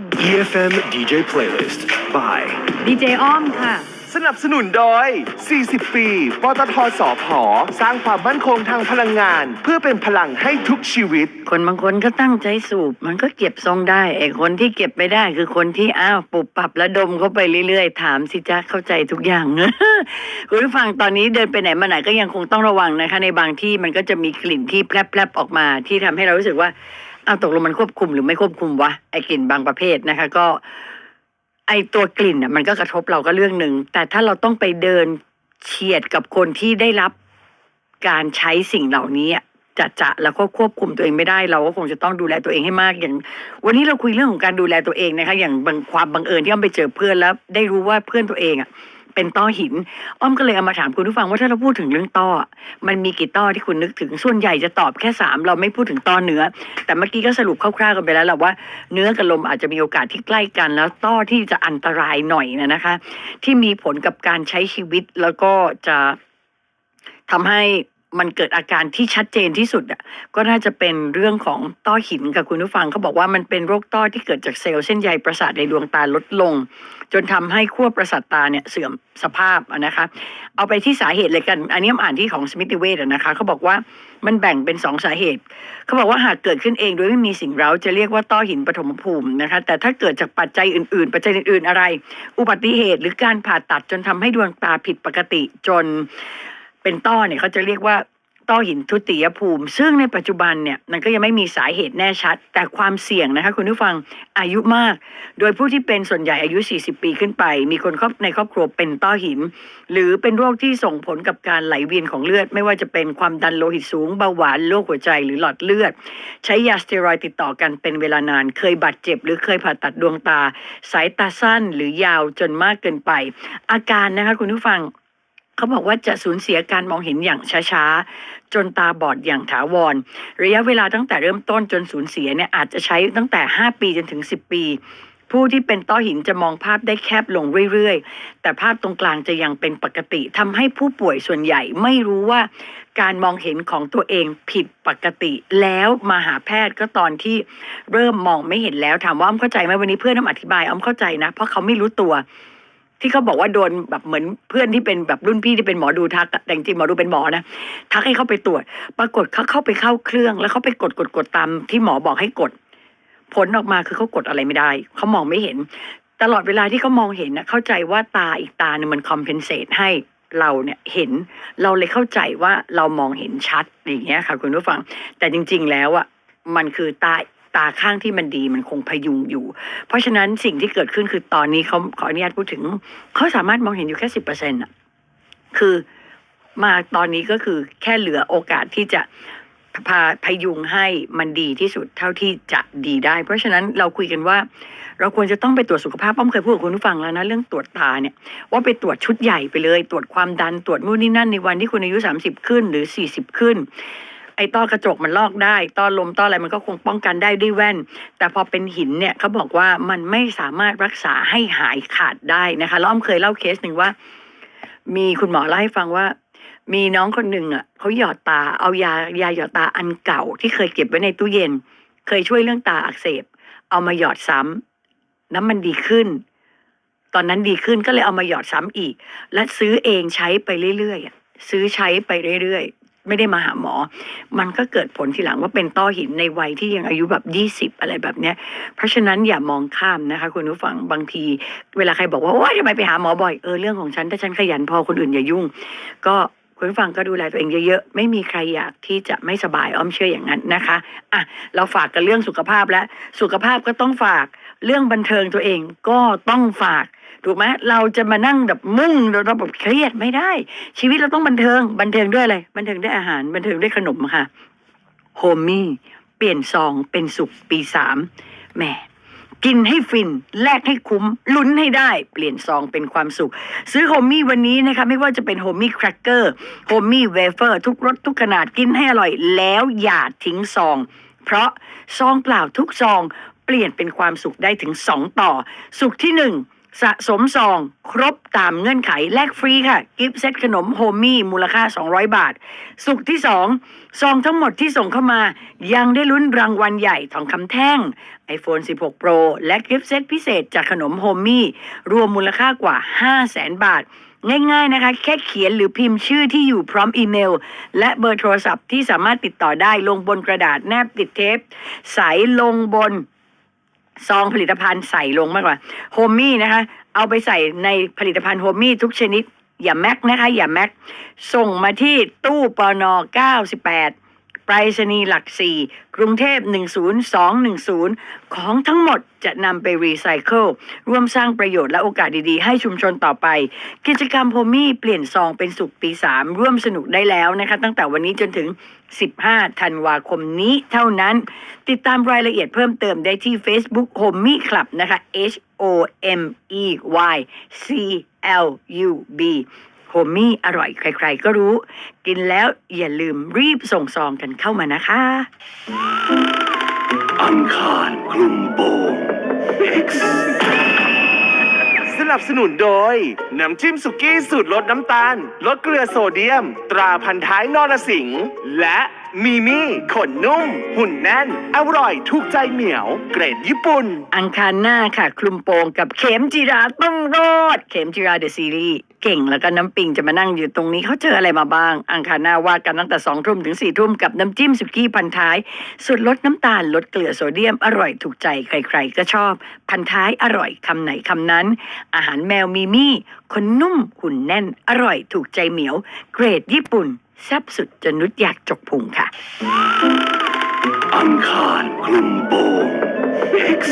EFM DJ Playlist by ดีเจอ้อมค่ะ สนับสนุนโดย 40 ปี ปตทสอพอสร้างความมั่นคงทางพลังงาน เพื่อเป็นพลังให้ทุกชีวิต คนบางคนก็ตั้งใจสูบ มันก็เก็บทรงได้ไอ้คนที่เก็บไม่ได้คือคนที่อ้าวปุบปับและดมเข้าไปเรื่อยๆ ถามสิจ๊ะเข้าใจทุกอย่าง คุณผู้ฟังตอนนี้เดินไปไหนมาไหนก็ยังคงต้องระวังนะคะ ในบางที่มันก็จะมีกลิ่นที่แพรบๆออกมาที่ทำให้เรารู้สึกว่า อาตกลงมันควบคุมหรือไม่ควบคุมวะไอกลิ่นบางประเภทนะคะ ก็ ไอตัวกลิ่นน่ะมันก็กระทบเราก็เรื่องหนึ่งแต่ถ้าเราต้องไปเดินเฉียดกับคนที่ได้รับการใช้สิ่งเหล่านี้จะจะแล้วก็ควบคุมตัวเองไม่ได้ เราก็คงจะต้องดูแลตัวเองให้มากอย่าง วันนี้เราคุยเรื่องของการดูแลตัวเองนะคะ อย่างบางความบังเอิญที่อ้อมไปเจอเพื่อนแล้ว ได้รู้ว่าเพื่อนตัวเองอะ เป็นต้อหิน อ้อมก็เลยเอามาถามคุณผู้ฟังว่าถ้าเราพูดถึงเรื่องต้อ มันมีกี่ต้อที่คุณนึกถึงส่วนใหญ่จะตอบแค่สามเราไม่พูดถึงต้อเนื้อ แต่เมื่อกี้ก็สรุปคร่าวๆกันไปแล้วแหละว่าเนื้อกับลมอาจจะมีโอกาสที่ใกล้กัน แล้วต้อที่จะอันตรายหน่อยนะนะคะ ที่มีผลกับการใช้ชีวิตแล้วก็จะทำให้ มันเกิดอาการที่ชัดเจนที่สุดอะก็น่าจะเป็นเรื่องของต้อหินกับคุณผู้ฟังเขาบอกว่ามันเป็นโรคต้อที่เกิดจากเซลล์เส้นใยประสาทในดวงตาลดลง จนทำให้ขั้วประสาทตาเนี่ยเสื่อมสภาพนะคะเอาไปที่สาเหตุเลยกัน อันนี้อ่านที่ของสมิติเวชนะคะเขาบอกว่ามันแบ่งเป็นสองสาเหตุ เขาบอกว่าหากเกิดขึ้นเองโดยไม่มีสิ่งเร้าจะเรียกว่าต้อหินปฐมภูมินะคะ แต่ถ้าเกิดจากปัจจัยอื่นๆ ปัจจัยอื่นๆอะไร อุบัติเหตุหรือการผ่าตัดจนทำให้ดวงตาผิดปกติจน เป็นต้อเนี่ยเขาจะเรียกว่าต้อหินทุติยภูมิ ซึ่งในปัจจุบันเนี่ยมันก็ยังไม่มีสาเหตุแน่ชัด แต่ความเสี่ยงนะคะคุณผู้ฟังอายุมาก โดยผู้ที่เป็นส่วนใหญ่อายุ 40 ปีขึ้นไป มีคนครอบในครอบครัวเป็นต้อหิน หรือเป็นโรคที่ส่งผลกับการไหลเวียนของเลือด ไม่ว่าจะเป็นความดันโลหิตสูงเบาหวานโรคหัวใจหรือหลอดเลือด ใช้ยาสเตียรอยติดต่อกันเป็นเวลานาน เคยบาดเจ็บ หรือเคยผ่าตัดดวงตา สายตาสั้นหรือยาวจนมากเกินไป อาการนะคะคุณผู้ฟัง เขาบอกว่าจะสูญเสียการมองเห็นอย่างช้าๆ จนตาบอดอย่างถาวร ระยะเวลาตั้งแต่เริ่มต้นจนสูญเสียเนี่ยอาจจะใช้ตั้งแต่ 5 ปีจนถึง 10 ปี ผู้ที่เป็นต้อหินจะมองภาพได้แคบลงเรื่อยๆ แต่ภาพตรงกลางจะยังเป็นปกติทำให้ผู้ป่วยส่วนใหญ่ไม่รู้ว่าการมองเห็นของตัวเองผิดปกติ แล้วมาหาแพทย์ก็ตอนที่เริ่มมองไม่เห็นแล้วถามว่าอ้อมเข้าใจไหมวันนี้เพื่อนอ้อมอธิบายอ้อมเข้าใจนะ เพราะเขาไม่รู้ตัว ที่เขาบอกว่าโดนแบบเหมือนเพื่อนที่เป็นแบบรุ่นพี่ที่เป็นหมอดูทักอะแต่จริงๆหมอดูเป็นหมอนะทักให้เขาไปตรวจ ปรากฏเขาเข้าไปเข้าเครื่อง แล้วเขาไปกดกดกดตามที่หมอบอกให้กด ผลออกมาคือเขากดอะไรไม่ได้เขามองไม่เห็น ตลอดเวลาที่เขามองเห็นนะเข้าใจว่าตาอีกตาเนี่ยมันคอมเพนเซตให้เราเนี่ยเห็นเราเลยเข้าใจว่าเรามองเห็นชัดอย่างเงี้ยค่ะ คุณผู้ฟัง แต่จริง ๆ แล้วอะมันคือตา ตาข้างที่มันดีมันคงพยุงอยู่ เพราะฉะนั้นสิ่งที่เกิดขึ้นคือตอนนี้เขาขออนุญาตพูดถึง เขาสามารถมองเห็นอยู่แค่สิบเปอร์เซ็นต์อะคือมาตอนนี้ก็คือแค่เหลือโอกาสที่จะพาพยุงให้มันดีที่สุดเท่าที่จะดีได้ เพราะฉะนั้นเราคุยกันว่า เราควรจะต้องไปตรวจสุขภาพป้อมเคยพูดกับคุณผู้ฟังแล้วนะเรื่องตรวจตาเนี่ยว่าไปตรวจชุดใหญ่ไปเลย ตรวจความดันตรวจนู่นนี่นั่นในวันที่คุณอายุ 30 ขึ้นหรือ 40 ขึ้น อ้ต้อกระจกมันลอกได้ ต้อลมต้ออะไรมันก็คงป้องกันได้ด้วยแว่น แต่พอเป็นหินเนี่ยเขาบอกว่ามันไม่สามารถรักษาให้หายขาดได้นะคะแล้วอ้อมเคยเล่าเคสหนึ่งว่า มีคุณหมอเล่าให้ฟังว่า มีน้องคนหนึ่งอะเขาหยอดตาเอายายาหยอดตาอันเก่าที่เคยเก็บไว้ในตู้เย็น เคยช่วยเรื่องตาอักเสบ เอามาหยอดซ้ำน้ำมันดีขึ้น ตอนนั้นดีขึ้นก็เลยเอามาหยอดซ้ำอีก และซื้อเองใช้ไปเรื่อยๆซื้อใช้ไปเรื่อยๆ ไม่ได้มาหาหมอ มันก็เกิดผลทีหลังว่าเป็นต้อหินในวัยที่ยังอายุแบบยี่สิบอะไรแบบเนี้ย เพราะฉะนั้นอย่ามองข้ามนะคะ คุณผู้ฟังบางที เวลาใครบอกว่าโอ้ยทำไมไปหาหมอบ่อยเออเรื่องของฉันถ้าฉันขยันพอคนอื่นอย่ายุ่ง ก็คุณผู้ฟังก็ดูแลตัวเองเยอะๆ ไม่มีใครอยากที่จะไม่สบายอ้อมเชื่ออย่างนั้นนะคะอะเราฝากกันเรื่องสุขภาพแล้วสุขภาพก็ต้องฝาก เรื่องบันเทิงตัวเองก็ต้องฝาก ถูกไหมเราจะมานั่งแบบมุ่งเราแบบเครียดไม่ได้ ชีวิตเราต้องบันเทิง บันเทิงด้วยอะไร บันเทิงด้วยอาหาร บันเทิงด้วยขนมค่ะโฮมี่เปลี่ยนซองเป็นสุขปีสามแหมกินให้ฟิน แลกให้คุ้ม ลุ้นให้ได้ เปลี่ยนซองเป็นความสุข ซื้อโฮมมี่วันนี้นะคะ ไม่ว่าจะเป็นโฮมมี่แครกเกอร์โฮมมี่เวเฟอร์ทุกรสทุกขนาดกินให้อร่อย แล้วอย่าทิ้งซอง เพราะซองเปล่าทุกซอง เปลี่ยนเป็นความสุขได้ถึง 2 ต่อ สุขที่ 1 สะสมซอง ครบตามเงื่อนไขแลกฟรีค่ะ กิฟต์เซตขนมโฮมี่มูลค่า 200 บาท สุกที่ 2 ซองทั้งหมดที่ส่งเข้ามา ยังได้ลุ้นรางวัลใหญ่ทองคำแท่ง iPhone 16 Pro และกิฟต์เซตพิเศษจากขนมโฮมมี่รวมมูลค่ากว่า 500,000 บาทง่ายๆนะคะ แค่เขียนหรือพิมพ์ชื่อที่อยู่พร้อมอีเมล และเบอร์โทรศัพท์ที่สามารถติดต่อได้ลงบนกระดาษแนบติดเทป ใสลงบน ซองผลิตภัณฑ์ใส่ลงมากกว่าโฮมมี่นะคะ เอาไปใส่ในผลิตภัณฑ์โฮมมี่ทุกชนิด อย่าแม็กนะคะ อย่าแม็ก ส่งมาที่ตู้ปอนอ98 ไปรษณีย์หลัก4กรุงเทพ 10210 ของทั้งหมดจะนำไปรีไซเคิลร่วมสร้างประโยชน์และโอกาสดีๆ ให้ชุมชนต่อไป กิจกรรมโฮมี่เปลี่ยนซองเป็นสุขตีสามร่วมสนุกได้แล้วนะคะ ตั้งแต่วันนี้จนถึง 15 ธันวาคมนี้เท่านั้น ติดตามรายละเอียดเพิ่มเติมได้ที่ Facebook h o m e Club นะคะ H O M E Y C L U B โฮมี่อร่อยใครๆก็รู้ กินแล้วอย่าลืมรีบส่งซองกันเข้ามานะคะ อังคารคลุมโปง X สนับสนุนโดย น้ำจิ้มสุกี้สูตรลดน้ำตาล ลดเกลือโซเดียม ตราพันท้ายนรสิงห์และ มีมี่ขนนุ่ม หุ่นแน่น อร่อยถูกใจเหมียว เกรดญี่ปุ่น อังคารหน้าค่ะ คลุมโปงกับเข็มจิราต้องรอด เข็มจิราเดอะซีรีส์เก่งแล้วก็น้ำปิงจะมานั่งอยู่ตรงนี้เขาเจออะไรมาบ้าง อังคารหน้าว่ากันตั้งแต่สองทุ่มถึงสี่ทุ่มกับน้ำจิ้มสุกี้พันท้ายสุดลดน้ำตาลลดเกลือโซเดียมอร่อยถูกใจใครๆ ก็ชอบ พันท้ายอร่อยคำไหนคำนั้น อาหารแมวมีมี่คนนุ่มหุ่นแน่น อร่อยถูกใจเหมียว เกรดญี่ปุ่น แซบสุดจนนุชอยากจกพุงค่ะ อังคารคลุมโปง X